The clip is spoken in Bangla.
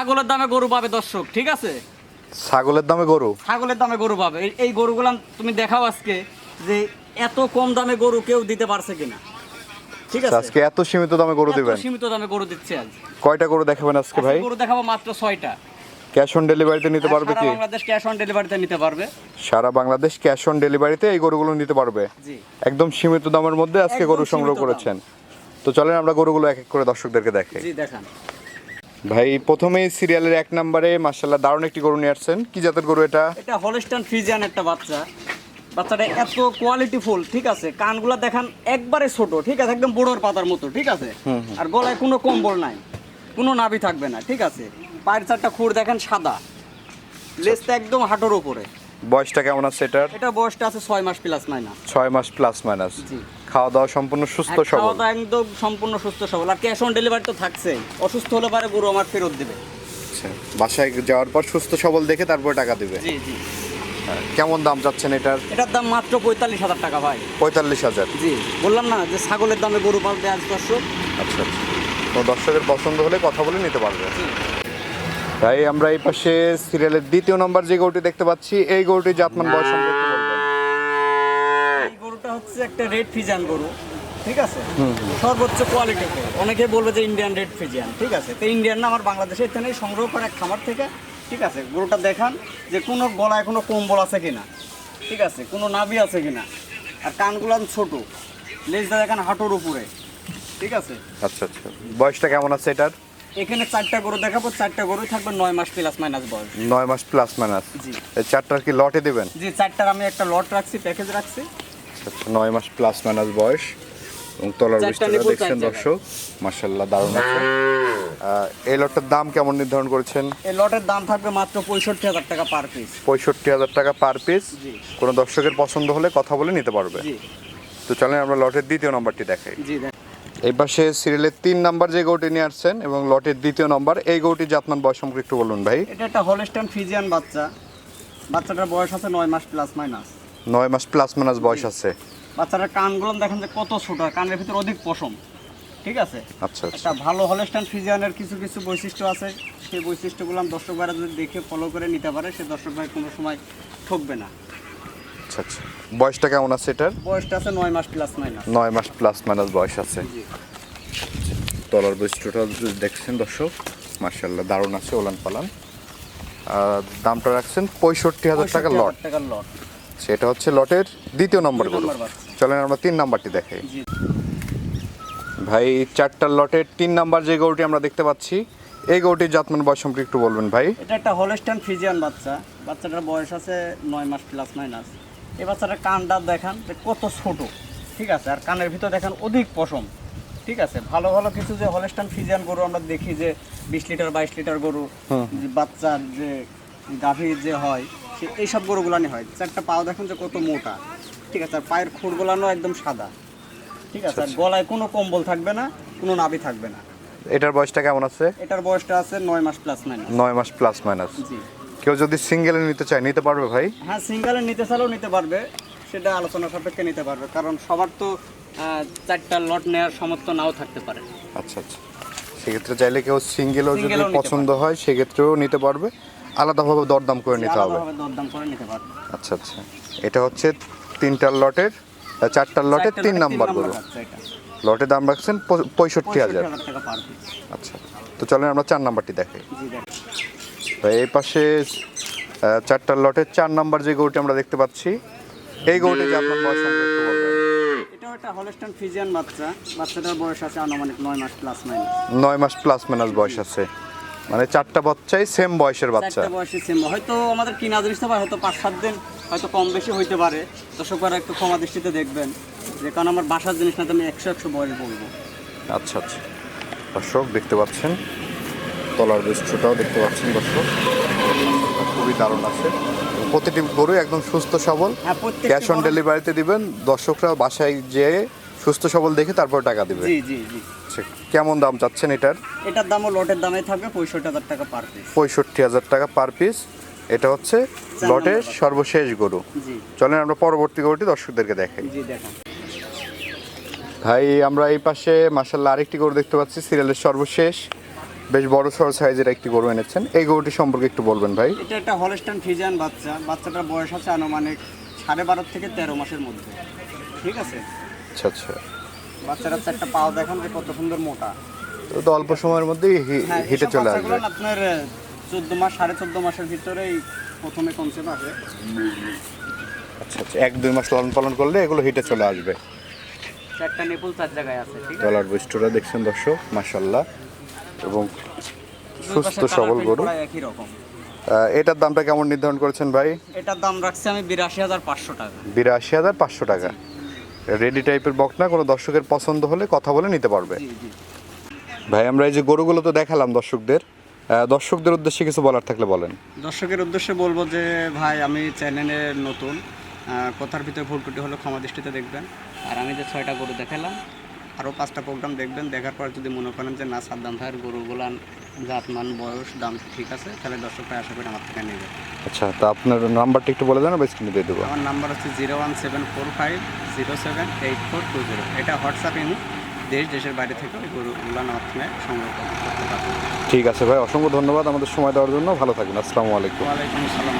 ছাগলের দামে গরু পাবে দর্শক ঠিক আছে? ছাগলের দামে গরু? ছাগলের দামে গরু পাবে। এই- গরুগুলান তুমি দেখাও আজকে যে এত কম দামে গরু কেউ দিতে পারছে কিনা। ঠিক আছে? আজকে এত সীমিত দামে গরু দিবেন? সীমিত দামে গরু দিচ্ছে আজ। কয়টা গরু দেখাবেন আজকে ভাই? গরু দেখাবো মাত্র ছয়টা। ক্যাশ অন ডেলিভারিতে নিতে পারবে সারা কি? বাংলাদেশ ক্যাশ অন ডেলিভারিতে নিতে পারবে। সারা বাংলাদেশ ক্যাশ অন ডেলিভারিতে এই গরুগুলো নিতে পারবে। জি। একদম সীমিত দামের মধ্যে আজকে গরু সংগ্রহ করেছেন। তো চলেন আমরা গরুগুলো এক এক করে দর্শকদেরকে দেখাই। জি দেখান। ভাই প্রথমেই সিরিয়ালের এক নম্বরে মার্শাল্লাহ দারুণ একটি গরু নিয়ে আসছেন। কি জাতের গরু এটা? এটা হলস্টান ফ্রিজিয়ান একটা বাচ্চা। বাচ্চাটা এত কোয়ালিটি ফুল ঠিক আছে? কানগুলা দেখান একবারে ছোট ঠিক আছে? একদম বড়োর পাতার মতো ঠিক আছে? আর গলায় কোনো কম্বল নাই কোনো নাভি থাকবে না ঠিক আছে? পায়ের চারটা খুর দেখেন সাদা। লেজটা একদম হাঁটোর উপরে। বয়সটা কেমন আছে এটার? এটা বয়সটা আছে ছয় মাস প্লাস মাইনাস ছয় মাস প্লাস মাইনাস জি। খাওয়া দাওয়া সম্পূর্ণ সুস্থ সবল। খাওয়া দাওয়া একদম সম্পূর্ণ সুস্থ সবল। আর ক্যাশ অন ডেলিভারি তো থাকছেই। অসুস্থ হলে পারে গরু আমার ফেরত দেবে। আচ্ছা, বাসায় যাওয়ার পর সুস্থ সবল দেখে তারপরে টাকা দিবে। জি জি। হ্যাঁ, কেমন দাম চাচ্ছেন এটার? এটার দাম মাত্র পঁয়তাল্লিশ হাজার টাকা ভাই। পঁয়তাল্লিশ হাজার। জি বললাম না যে ছাগলের দামে গরু পালতে আজ দর্শক। আচ্ছা আচ্ছা। তো দর্শকের পছন্দ হলে কথা বলে নিতে পারবে। তাই আমরা এই পাশে সিরিয়ালের দ্বিতীয় নম্বর যে গরুটি দেখতে পাচ্ছি এই গরুটি জাতমান বয়স সম্পর্কে হচ্ছে একটা রেড ফিজিয়ান গরু ঠিক আছে? সর্বোচ্চ কোয়ালিটি অনেকে বলবে যে ইন্ডিয়ান রেড ফিজিয়ান ঠিক আছে? তো ইন্ডিয়ান না আমার বাংলাদেশে এখানে সংগ্রহ করে এক খামার থেকে ঠিক আছে? গরুটা দেখান যে কোনো গলায় কোনো কম্বল আছে কিনা ঠিক আছে? কোনো নাভি আছে কিনা। আর কানগুলান ছোট লেজটা দেখান হাঁটুর উপরে ঠিক আছে? আচ্ছা আচ্ছা। বয়সটা কেমন আছে এটার? এখানে চারটা গরু দেখাবো চারটা গরু থাকবে নয় মাস প্লাস মাইনাস বয়স। নয় মাস প্লাস মাইনাস জি। চারটার কি লটে দেবেন? জি চারটার আমি একটা লট রাখছি প্যাকেজ রাখছি। নয় মাস প্লাস মাইনাস বয়স এবং তলার বৃষ্টিটা দেখছেন দর্শক মার্শাল্লাহ দারুণ আছে। এই লটটার দাম কেমন নির্ধারণ করেছেন? এই লটের দাম থাকবে মাত্র পঁয়ষট্টি হাজার টাকা পার পিস পঁয়ষট্টি হাজার টাকা পার পিস কোনো দর্শকের পছন্দ হলে কথা বলে নিতে পারবে। তো চলেন আমরা লটের দ্বিতীয় নম্বরটি দেখাই। এই পাশে সিরিয়ালের তিন নাম্বার যে গৌটি নিয়ে আসছেন এবং লটের দ্বিতীয় নম্বর এই গৌটি জাতমান বয়স সম্পর্কে একটু বলুন ভাই। এটা একটা হলস্টান ফিজিয়ান বাচ্চা। বাচ্চাটার বয়স আছে নয় মাস প্লাস মাইনাস নয় মাস প্লাস মাইনাস বয়স আছে। বাচ্চাটার কানগুলো দেখেন যে কত ছোট কানের ভিতরে অধিক পশম। ঠিক আছে? আচ্ছা আচ্ছা। একটা ভালো হলস্টান ফিজিয়ানের কিছু কিছু বৈশিষ্ট্য আছে। সেই বৈশিষ্ট্যগুলো দর্শক ভাইরা যদি দেখে ফলো করে নিতে পারে সে দর্শক ভাই কোনো সময় ঠকবে না। আচ্ছা আচ্ছা। বয়সটা কেমন আছে এটার? বয়সটা আছে নয় মাস প্লাস মাইনাস নয় মাস প্লাস মাইনাস বয়স আছে। তলার বৈশিষ্ট্যটা যদি দেখছেন দর্শক মার্শাল্লাহ দারুণ আছে ওলান পালান। আর দামটা রাখছেন পঁয়ষট্টি হাজার টাকা লট টাকার লট সেটা হচ্ছে লটের দ্বিতীয় নম্বর গরু। চলেন আমরা তিন নাম্বারটি দেখাই জি। ভাই চারটার লটের তিন নাম্বার যে গরুটি আমরা দেখতে পাচ্ছি এই গরুটির জাতমান বয়স সম্পর্কে একটু বলবেন ভাই। এটা একটা হলস্টান ফিজিয়ান বাচ্চা। বাচ্চাটার বয়স আছে নয় মাস প্লাস মাইনাস এই বাচ্চাটার কানটা দেখান কত ছোট ঠিক আছে? আর কানের ভিতর দেখান অধিক পশম ঠিক আছে? ভালো ভালো কিছু যে হলস্টান ফিজিয়ান গরু আমরা দেখি যে বিশ লিটার বাইশ লিটার গরু বাচ্চার যে গাভীর যে হয় এইসব গরুগুলানি হয়। চারটা পাও দেখেন যে কত মোটা। ঠিক আছে আর পায়ের খুরগুলানো একদম সাদা। ঠিক আছে আর গলায় কোনো কম্বল থাকবে না কোনো নাভি থাকবে না। এটার বয়সটা কেমন আছে? এটার বয়সটা আছে নয় মাস প্লাস মাইনাস নয় মাস প্লাস মাইনাস কেউ যদি সিঙ্গেলে নিতে চায় নিতে পারবে ভাই? হ্যাঁ সিঙ্গেলে নিতে চাইলেও নিতে পারবে। সেটা আলোচনা সাপেক্ষে নিতে পারবে। কারণ সবার তো চারটা লট নেওয়ার সামর্থ্য নাও থাকতে পারে। আচ্ছা আচ্ছা। সেক্ষেত্রে চাইলে কেউ সিঙ্গেলও যদি পছন্দ হয় সেক্ষেত্রেও নিতে পারবে। আলাদাভাবে দরদাম করে নিতে হবে। দরদাম করে নিতে পারবে। আচ্ছা আচ্ছা। এটা হচ্ছে তিনটার লটের চারটার লটের তিন নাম্বার গরু। লটের দাম রাখছেন পঁয়ষট্টি হাজার। 65,000 টাকা পার পিস আচ্ছা তো চলেন আমরা চার নাম্বারটি দেখ। এই পাশে চারটার লটের চার নাম্বার যে গরুটি আমরা দেখতে পাচ্ছি এই গরুটি যে আপনার বয়স সম্পর্কে একটু বলবেন। এটাও একটা হলস্টান ফিজিয়ান বাচ্চা। বাচ্চাটার বয়স আছে আনুমানিক নয় মাস প্লাস মাইনাস নয় মাস প্লাস মাইনাস বয়স আছে। মানে চারটা বাচ্চাই সেম বয়সের বাচ্চা। চারটা বয়সে সেম হয়তো আমাদের কিনা জিনিসটা পারে হয়তো পাঁচ সাত দিন হয়তো কম বেশি হইতে পারে। দর্শকরা একটু ক্ষমা দৃষ্টিতে দেখবেন। যে কারণ আমার বাসার জিনিস না তো আমি একশো একশো বয়স বলব আচ্ছা আচ্ছা। দর্শক দেখতে পাচ্ছেন? তলার দৃশ্যটাও দেখতে পাচ্ছেন দর্শক। খুবই দারুণ আছে। প্রতিটি গরু একদম সুস্থ সবল। ক্যাশ অন ডেলিভারিতে দিবেন। দর্শকরা বাসায় যেয়ে সুস্থ সবল দেখে তারপর টাকা দিবে জি জি জি। আচ্ছা, কেমন দাম চাচ্ছেন এটার? এটার দামও লটের দামে থাকবে পঁয়ষট্টি হাজার টাকা পার পিস পঁয়ষট্টি হাজার টাকা পার পিস এটা হচ্ছে লটের সর্বশেষ গরু। জি। চলেন আমরা পরবর্তী গরুটি দর্শকদেরকে দেখাই। জি দেখেন। ভাই আমরা এই পাশে মাসাল্লাহ আরেকটি গরু দেখতে পাচ্ছি সিরিয়ালের সর্বশেষ। বেশ বড় সড় সাইজের একটি গরু এনেছেন। এই গরুটি সম্পর্কে একটু বলবেন ভাই। এটা একটা হলস্টাইন ফিজিয়ান বাচ্চা। বাচ্চাটার বয়স আছে আনুমানিক সাড়ে বারো থেকে তেরো মাসের মধ্যে। ঠিক আছে? আচ্ছা আচ্ছা। বাচ্চারা চারটা পাও দেখেন যে কত সুন্দর মোটা। তো অল্প সময়ের মধ্যেই হ্যাঁ হিটে চলে আসবে। আপনার চোদ্দ মাস সাড়ে চোদ্দ মাসের ভিতরেই প্রথমে কনসেপ্ট আসে। আচ্ছা আচ্ছা এক দুই মাস লালন পালন করলে এগুলো হিটে চলে আসবে। চারটা নেপুল চার জায়গায় আছে ঠিক আছে? ডলার বৈশিষ্ট্যটা দেখছেন দর্শক মাসাল্লাহ এবং সুস্থ সবল গরু। একই রকম। এটার দামটা কেমন নির্ধারণ করেছেন ভাই? এটার দাম রাখছি আমি বিরাশি হাজার পাঁচশো টাকা। বিরাশি হাজার পাঁচশো টাকা। রেডি টাইপের বকনা কোনো দর্শকের পছন্দ হলে কথা বলে নিতে পারবে। ভাই আমরা এই যে গরুগুলো তো দেখালাম দর্শকদের দর্শকদের উদ্দেশ্যে কিছু বলার থাকলে বলেন। দর্শকের উদ্দেশ্যে বলব যে ভাই আমি চ্যানেলে নতুন কথার ভিতরে ভুল হলো হলে ক্ষমা দৃষ্টিতে দেখবেন। আর আমি যে ছয়টা গরু দেখালাম আরও পাঁচটা প্রোগ্রাম দেখবেন দেখার পর যদি মনে করেন যে না সাদ্দাম ভাইয়ের গরুগুলান জাতমান বয়স দাম ঠিক আছে তাহলে দর্শক ভাই আশা করি আমার থেকে নেবে। আচ্ছা তা আপনার নাম্বারটা একটু বলে দেন বা স্ক্রিনে দিয়ে দেবো। আমার নাম্বার হচ্ছে zero one seven four five zero seven eight four two zero. এটা হোয়াটসঅ্যাপ ইমো দেশ দেশের বাইরে থেকে ওই গরুগুলান আমার থেকে সংগ্রহ করতে পারবেন। ঠিক আছে ভাই অসংখ্য ধন্যবাদ আমাদের সময় দেওয়ার জন্য। ভালো থাকবেন আসসালামু আলাইকুম। ওয়ালাইকুম আসসালাম।